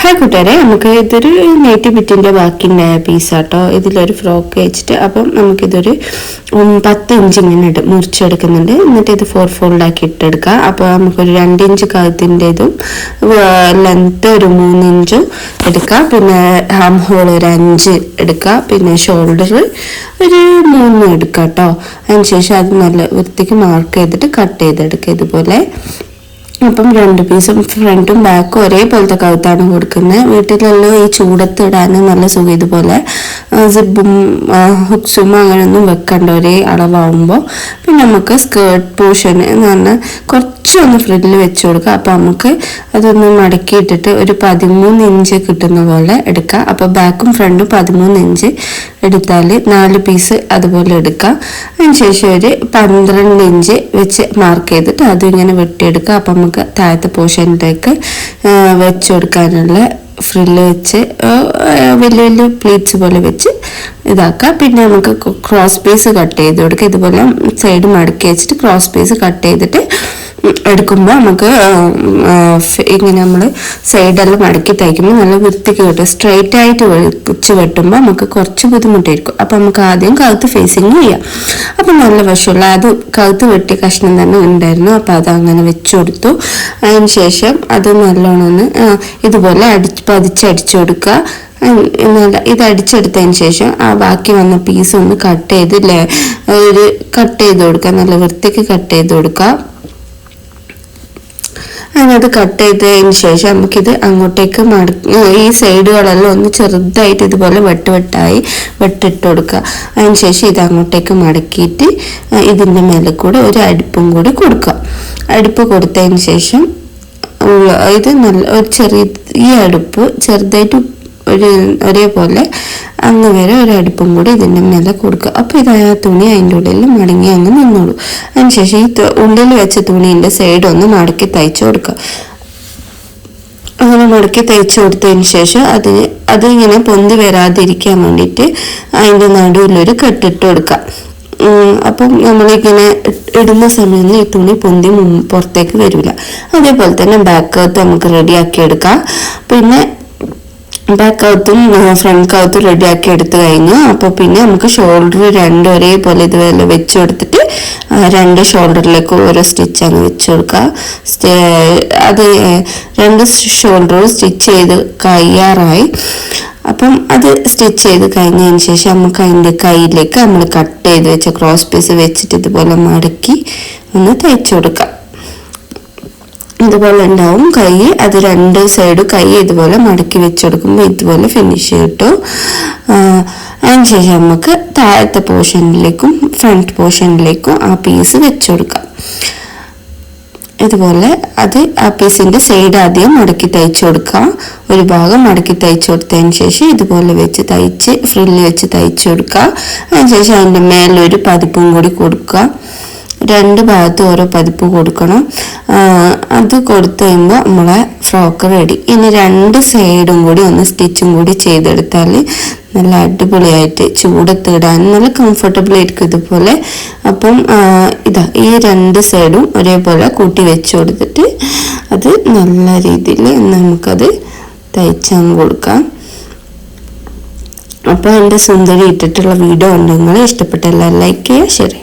Hi കൂട്ടുകാരെ നമുക്ക് ഇതൊരു നെയ്റ്റി ബിറ്റിന്റെ ബാക്കിന്റെ പീസാട്ടോ ഇതിലൊരു ഫ്രോക്ക് വെച്ചിട്ട് അപ്പം നമുക്കിതൊരു പത്ത് ഇഞ്ച് ഇങ്ങനെ ഇട്ട് മുറിച്ചെടുക്കുന്നുണ്ട്. എന്നിട്ട് ഇത് ഫോർ ഫോൾഡാക്കി ഇട്ടെടുക്കുക അപ്പോൾ നമുക്കൊരു രണ്ട് ഇഞ്ച് കഴുത്തിന്റെതും ലെങ്ത്ത് ഒരു മൂന്ന് ഇഞ്ചും എടുക്കുക പിന്നെ ഹാം ഹോൾ ഒരു അഞ്ച് എടുക്കുക പിന്നെ ഷോൾഡർ ഒരു മൂന്ന് എടുക്കാം കേട്ടോ അതിനുശേഷം അത് നല്ല വൃത്തിക്ക് മാർക്ക് ചെയ്തിട്ട് കട്ട് ചെയ്തെടുക്കുക ഇതുപോലെ. അപ്പം രണ്ട് പീസും ഫ്രണ്ടും ബാക്കും ഒരേപോലത്തെ കഴുത്താണ് കൊടുക്കുന്നത്. വീട്ടിലെല്ലാം ഈ ചൂടത്ത് ഇടാൻ നല്ല സുഖം. ഇതുപോലെ സിബും ഹുക്സും അങ്ങനെയൊന്നും വെക്കണ്ട ഒരേ അളവാകുമ്പോൾ പിന്നെ നമുക്ക് സ്കേർട്ട് പോർഷൻ എന്ന് പറഞ്ഞാൽ കുറച്ചൊന്ന് ഫ്രില്ല് വെച്ച് കൊടുക്കുക. അപ്പം നമുക്ക് അതൊന്ന് മടക്കിയിട്ടിട്ട് ഒരു പതിമൂന്ന് ഇഞ്ച് കിട്ടുന്ന പോലെ എടുക്കുക. അപ്പോൾ ബാക്കും ഫ്രണ്ടും പതിമൂന്ന് ഇഞ്ച് എടുത്താൽ നാല് പീസ് അതുപോലെ എടുക്കാം. അതിനുശേഷം ഒരു പന്ത്രണ്ട് ഇഞ്ച് വെച്ച് മാർക്ക് ചെയ്തിട്ട് അതും ഇങ്ങനെ വെട്ടിയെടുക്കുക അപ്പം നമുക്ക് താഴത്തെ പോർഷനിലേക്ക് വെച്ച് കൊടുക്കാനുള്ള ഫ്രില്ല് വെച്ച് വലിയ വലിയ പ്ലേറ്റ്സ് പോലെ വെച്ച് ഇതാക്കുക പിന്നെ നമുക്ക് ക്രോസ് പീസ് കട്ട് ചെയ്ത് കൊടുക്കുക ഇതുപോലെ സൈഡ് മടക്കി വെച്ചിട്ട് ക്രോസ് പീസ് കട്ട് ചെയ്തിട്ട് എടുക്കുമ്പോൾ നമുക്ക് ഇങ്ങനെ നമ്മൾ സൈഡെല്ലാം മടക്കി തയ്ക്കുമ്പോൾ നല്ല വൃത്തിക്ക് കിട്ടും. സ്ട്രെയിറ്റ് ആയിട്ട് വെച്ച് വെട്ടുമ്പോൾ നമുക്ക് കുറച്ച് ബുദ്ധിമുട്ടായിരിക്കും. അപ്പം നമുക്ക് ആദ്യം കഴുത്ത് ഫേസിങ് ചെയ്യാം. അപ്പം നല്ല വശമുള്ള അത് കഴുത്ത് വെട്ടിയ കഷ്ണം തന്നെ ഉണ്ടായിരുന്നു. അപ്പം അത് അങ്ങനെ വെച്ചു കൊടുത്തു. അതിന് ശേഷം അത് നല്ലോണം ഒന്ന് ആ, ഇതുപോലെ അടിച്ച് പതിച്ചടിച്ചു കൊടുക്കുക. നല്ല ഇത് അടിച്ചെടുത്തതിന് ശേഷം ആ ബാക്കി വന്ന പീസ് ഒന്ന് കട്ട് ചെയ്ത് ഒരു കട്ട് ചെയ്ത് കൊടുക്കുക. നല്ല വൃത്തിക്ക് കട്ട് ചെയ്ത് കൊടുക്കുക. അതിനത് കട്ട് ചെയ്തതിന് ശേഷം നമുക്കിത് അങ്ങോട്ടേക്ക് മടക്കി ഈ സൈഡുകളെല്ലാം ഒന്ന് ചെറുതായിട്ട് ഇതുപോലെ വെട്ട് വെട്ടായി വെട്ടിട്ട് കൊടുക്കുക. അതിന് ശേഷം ഇത് അങ്ങോട്ടേക്ക് മടക്കിയിട്ട് ഇതിന്റെ മേലെ കൂടെ ഒരു അടുപ്പും കൂടി കൊടുക്കുക. അടുപ്പ് കൊടുത്തതിന് ശേഷം ഇത് നല്ല ഒരു ചെറിയ ഈ അടുപ്പ് ചെറുതായിട്ട് ഒരു ഒരേപോലെ അങ്ങ് വരെ ഒരടുപ്പും കൂടി ഇതിന്റെ മേലെ കൊടുക്കുക. അപ്പോൾ ഇത് ആ തുണി അതിന്റെ ഉള്ളിൽ മടങ്ങി അങ്ങ് നിന്നോളൂ. അതിനുശേഷം ഈ ഉള്ളിൽ വെച്ച തുണീന്റെ സൈഡ് ഒന്ന് മടക്കി തയ്ച്ചു കൊടുക്കുക. അങ്ങനെ മടക്കി തയ്ച്ചു കൊടുത്തതിന് ശേഷം അതിന് അതിങ്ങനെ പൊന്തി വരാതിരിക്കാൻ വേണ്ടിയിട്ട് അതിന്റെ നടുവിലൊരു കെട്ടിട്ട് കൊടുക്കുക. അപ്പം നമ്മളിങ്ങനെ ഇടുന്ന സമയത്ത് ഈ തുണി പൊന്തി പുറത്തേക്ക് വരില്ല അതേപോലെ തന്നെ ബാക്ക് നമുക്ക് റെഡിയാക്കി എടുക്കാം. പിന്നെ ബാക്ക് കൗത്തും ഫ്രണ്ട് കൗത്തും റെഡിയാക്കി എടുത്ത് കഴിഞ്ഞു. അപ്പോൾ പിന്നെ നമുക്ക് ഷോൾഡർ രണ്ടും ഒരേപോലെ ഇതുപോലെ വെച്ച് കൊടുത്തിട്ട് രണ്ട് ഷോൾഡറിലേക്ക് ഓരോ സ്റ്റിച്ച് അങ്ങ് വെച്ച് കൊടുക്കുക. അത് രണ്ട് ഷോൾഡറും സ്റ്റിച്ച് ചെയ്ത് കഴിയാറായി. അപ്പം അത് സ്റ്റിച്ച് ചെയ്ത് കഴിഞ്ഞതിന് ശേഷം നമുക്ക് അതിന്റെ കയ്യിലേക്ക് നമ്മൾ കട്ട് ചെയ്ത് വെച്ച ക്രോസ് പീസ് വെച്ചിട്ട് ഇതുപോലെ മടക്കി ഒന്ന് തയ്ച്ചു കൊടുക്കാം. ഇതുപോലെ ഉണ്ടാവും. കൈ അത് രണ്ട് സൈഡ് കൈ ഇതുപോലെ മടക്കി വെച്ചെടുക്കുമ്പോൾ ഇതുപോലെ ഫിനിഷ് കിട്ടും. അതിന് അതിനുശേഷം നമുക്ക് താഴത്തെ പോർഷനിലേക്കും ഫ്രണ്ട് പോർഷനിലേക്കും ആ പീസ് വെച്ചുകൊടുക്കാം ഇതുപോലെ അത് ആ പീസിന്റെ സൈഡ് ആദ്യം മടക്കി തയ്ച്ചു കൊടുക്കുക ഒരു ഭാഗം മടക്കി തയ്ച്ചു കൊടുത്തതിന് ശേഷം ഇതുപോലെ വെച്ച് തയ്ച്ച് ഫ്രില്ല് വെച്ച് തയ്ച്ചു കൊടുക്കുക അതിനുശേഷം അതിന്റെ മേലൊരു പതിപ്പും കൂടി കൊടുക്കുക രണ്ട് ഭാഗത്തും ഓരോ പതിപ്പ് കൊടുക്കണം. അത് കൊടുത്തു കഴിയുമ്പോൾ നമ്മളെ ഫ്രോക്ക് റെഡി ഇനി രണ്ട് സൈഡും കൂടി ഒന്ന് സ്റ്റിച്ചും കൂടി ചെയ്തെടുത്താൽ നല്ല അടിപൊളിയായിട്ട് ചൂടത്ത് ഇടാൻ നല്ല കംഫർട്ടബിൾ ആയിരിക്കും ഇതുപോലെ. അപ്പം ഇതാ ഈ രണ്ട് സൈഡും ഒരേപോലെ കൂട്ടി വെച്ച് കൊടുത്തിട്ട് അത് നല്ല രീതിയിൽ നമുക്കത് തയ്ച്ചങ്ങ് കൊടുക്കാം. അപ്പോൾ എന്റെ സുന്ദരി ഇട്ടിട്ടുള്ള വീഡിയോ ഉണ്ടെങ്കിൽ ഇഷ്ടപ്പെട്ട എല്ലാം ലൈക്ക് ചെയ്യുക ശരി